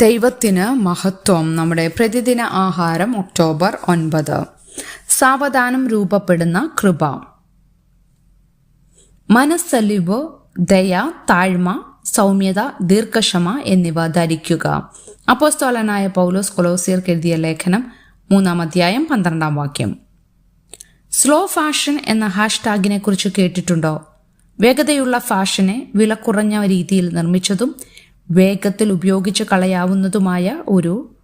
ദൈവത്തിന് മഹത്വം. നമ്മുടെ പ്രതിദിന ആഹാരം ഒക്ടോബർ ഒൻപത്. സാവധാനം രൂപപ്പെടുന്ന കൃപ. മനസ്സലിവ് ദയ താഴ്മ സൗമ്യത ദീർഘക്ഷമ എന്നിവ ധരിക്കുക. അപ്പോസ്തോലനായ പൗലോസ് കൊലോസിയർക്ക് എഴുതിയ ലേഖനം മൂന്നാം അധ്യായം പന്ത്രണ്ടാം വാക്യം. സ്ലോ ഫാഷൻ എന്ന ഹാഷ്ടാഗിനെ കുറിച്ച് കേട്ടിട്ടുണ്ടോ? വേഗതയുള്ള ഫാഷനെ വില കുറഞ്ഞ രീതിയിൽ നിർമ്മിച്ചതും വേഗത്തിൽ ഉപയോഗിച്ച് കളയാവുന്നതുമായ ഒരു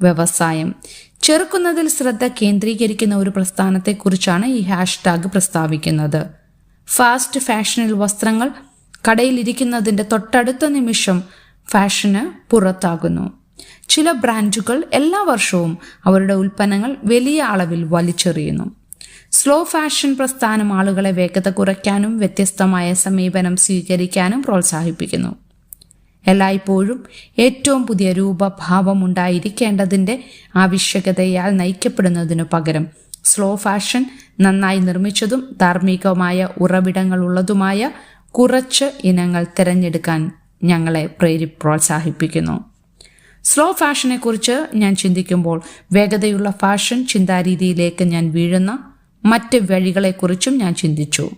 വ്യവസായം. ചെറുക്കുന്നതിൽ ശ്രദ്ധ കേന്ദ്രീകരിക്കുന്ന ഒരു പ്രസ്ഥാനത്തെക്കുറിച്ചാണ് ഈ ഹാഷ്ടാഗ് പ്രസ്താവിക്കുന്നത്. ഫാസ്റ്റ് ഫാഷനിൽ വസ്ത്രങ്ങൾ കടയിലിരിക്കുന്നതിന്റെ തൊട്ടടുത്ത നിമിഷം ഫാഷന് പുറത്താകുന്നു. ചില ബ്രാൻഡുകൾ എല്ലാ വർഷവും അവരുടെ ഉൽപ്പന്നങ്ങൾ വലിയ അളവിൽ വലിച്ചെറിയുന്നു. സ്ലോ ഫാഷൻ പ്രസ്ഥാനം ആളുകളെ വേഗത കുറയ്ക്കാനും വ്യത്യസ്തമായ സമീപനം സ്വീകരിക്കാനും പ്രോത്സാഹിപ്പിക്കുന്നു. എല്ലായ്പ്പോഴും ഏറ്റവും പുതിയ രൂപഭാവം ഉണ്ടായിരിക്കേണ്ടതിന്റെ ആവശ്യകതയാൽ നയിക്കപ്പെടുന്നതിനു പകരം സ്ലോ ഫാഷൻ നന്നായി നിർമ്മിച്ചതും ധാർമ്മികമായ ഉറവിടങ്ങളുള്ളതുമായ കുറച്ച് ഇനങ്ങൾ തിരഞ്ഞെടുക്കാൻ ഞങ്ങളെ പ്രേരി പ്രോത്സാഹിപ്പിക്കുന്നു. സ്ലോ ഫാഷനെക്കുറിച്ച് ഞാൻ ചിന്തിക്കുമ്പോൾ വേഗതയുള്ള ഫാഷൻ ചിന്താരീതിയിലേക്ക് ഞാൻ വീഴുന്ന മറ്റ് വഴികളെക്കുറിച്ചും ഞാൻ ചിന്തിച്ചു.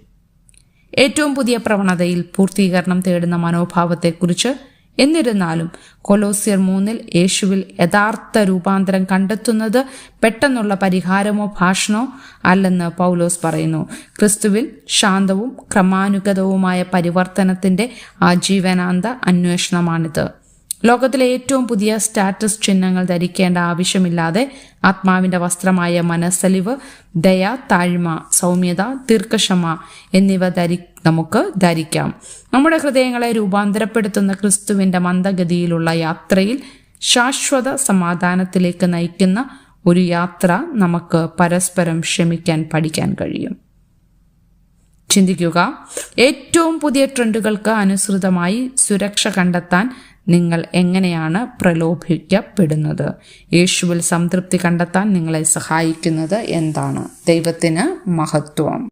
ഏറ്റവും പുതിയ പ്രവണതയിൽ പൂർത്തീകരണം തേടുന്ന മനോഭാവത്തെക്കുറിച്ച് എന്നിരുന്നാലും കൊലോസിയർ മൂന്നിൽ യേശുവിൽ യഥാർത്ഥ രൂപാന്തരം കണ്ടെത്തുന്നത് പെട്ടെന്നുള്ള പരിഹാരമോ ഭാഷണോ അല്ലെന്ന് പൗലോസ് പറയുന്നു. ക്രിസ്തുവിൽ ശാന്തവും ക്രമാനുഗതവുമായ പരിവർത്തനത്തിന്റെ ആജീവനാന്ത അന്വേഷണമാണിത്. ലോകത്തിലെ ഏറ്റവും പുതിയ സ്റ്റാറ്റസ് ചിഹ്നങ്ങൾ ധരിക്കേണ്ട ആവശ്യമില്ലാതെ ആത്മാവിന്റെ വസ്ത്രമായ മനസ്സലിവ് ദയ താഴ്മ സൗമ്യത ദീർഘക്ഷമ എന്നിവ ധരി നമുക്ക് ധരിക്കാം. നമ്മുടെ ഹൃദയങ്ങളെ രൂപാന്തരപ്പെടുത്തുന്ന ക്രിസ്തുവിന്റെ മന്ദഗതിയിലുള്ള യാത്രയിൽ ശാശ്വത സമാധാനത്തിലേക്ക് നയിക്കുന്ന ഒരു യാത്ര നമുക്ക് പരസ്പരം ക്ഷമിക്കാൻ പഠിക്കാൻ കഴിയും. ചിന്തിക്കുക. ഏറ്റവും പുതിയ ട്രെൻഡുകൾക്ക് അനുസൃതമായി സുരക്ഷ കണ്ടെത്താൻ നിങ്ങൾ എങ്ങനെയാണ് പ്രലോഭിക്കപ്പെടുന്നത് യേശുവിൽ സംതൃപ്തി കണ്ടെത്താൻ നിങ്ങളെ സഹായിക്കുന്നത് എന്താണ്? ദൈവത്തിന് മഹത്വം.